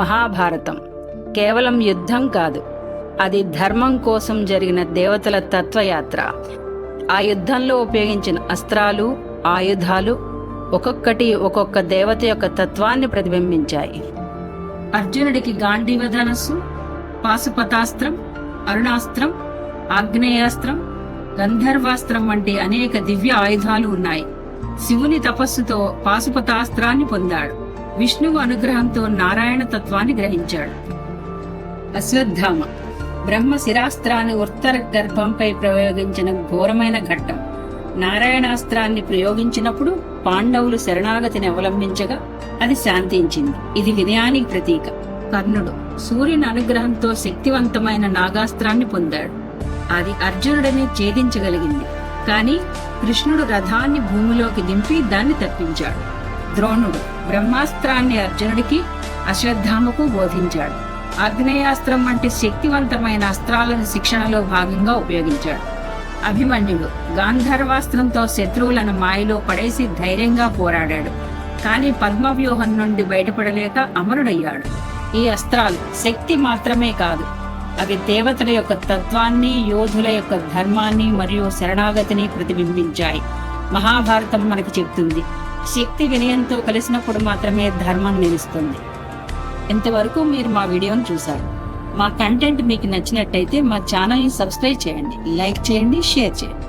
మహాభారతం. కేవలం యుద్ధం కాదు అది ధర్మం కోసం జరిగిన దేవతల తత్వయాత్ర. ఆ యుద్ధంలో ఉపయోగించిన అస్త్రాలు ఆయుధాలు ఒక్కొక్కటి ఒక్కొక్క దేవత యొక్క తత్వాన్ని ప్రతిబింబించాయి. అర్జునుడికి గాంధీవ ధనస్సు పాశుపతాస్త్రం అరుణాస్త్రం ఆగ్నేయాస్త్రం గంధర్వాస్త్రం వంటి అనేక దివ్య ఆయుధాలు ఉన్నాయి. శివుని తపస్సుతో పాశుపతాస్త్రాన్ని పొందాడు. విష్ణువు అనుగ్రహంతో నారాయణ తత్వాన్ని గ్రహించాడు. అశ్వత్థామ బ్రహ్మ శిరాస్త్రాన్ని ఉత్తర గర్భంపై ప్రయోగించిన ఘోరమైన ఘట్టం. నారాయణాస్త్రాన్ని ప్రయోగించినప్పుడు పాండవులు శరణాగతిని అవలంబించగా అది శాంతించింది. ఇది వినయానికి ప్రతీక. కర్ణుడు సూర్యుని అనుగ్రహంతో శక్తివంతమైన నాగాస్త్రాన్ని పొందాడు. అది అర్జునుడిని ఛేదించగలిగింది. కానీ కృష్ణుడు రథాన్ని భూమిలోకి దింపి దాన్ని తప్పించాడు. ద్రోణుడు బ్రహ్మాస్త్రాన్ని అర్జునుడికి అశ్వత్థామకు బోధించాడు. ఆగ్నేయాస్త్రం వంటి శక్తివంతమైన అస్త్రాలను శిక్షణలో భాగంగా ఉపయోగించాడు. అభిమన్యుడు గాంధర్వాస్త్రంతో శత్రువులను మాయలో పడేసి ధైర్యంగా పోరాడాడు. కానీ పద్మవ్యూహం నుండి బయటపడలేక అమరుడయ్యాడు. ఈ అస్త్రాలు శక్తి మాత్రమే కాదు అవి దేవతల యొక్క తత్వాన్ని యోధుల యొక్క ధర్మాన్ని మరియు శరణాగతిని ప్రతిబింబించాయి. మహాభారతం మనకి చెప్తుంది శక్తి వినయంతో కలిసినప్పుడు మాత్రమే ధర్మం నిలుస్తుంది. ఇంతవరకు మీరు మా వీడియోను చూశారు. మా కంటెంట్ మీకు నచ్చినట్టయితే మా ఛానల్ని సబ్స్క్రైబ్ చేయండి లైక్ చేయండి షేర్ చేయండి.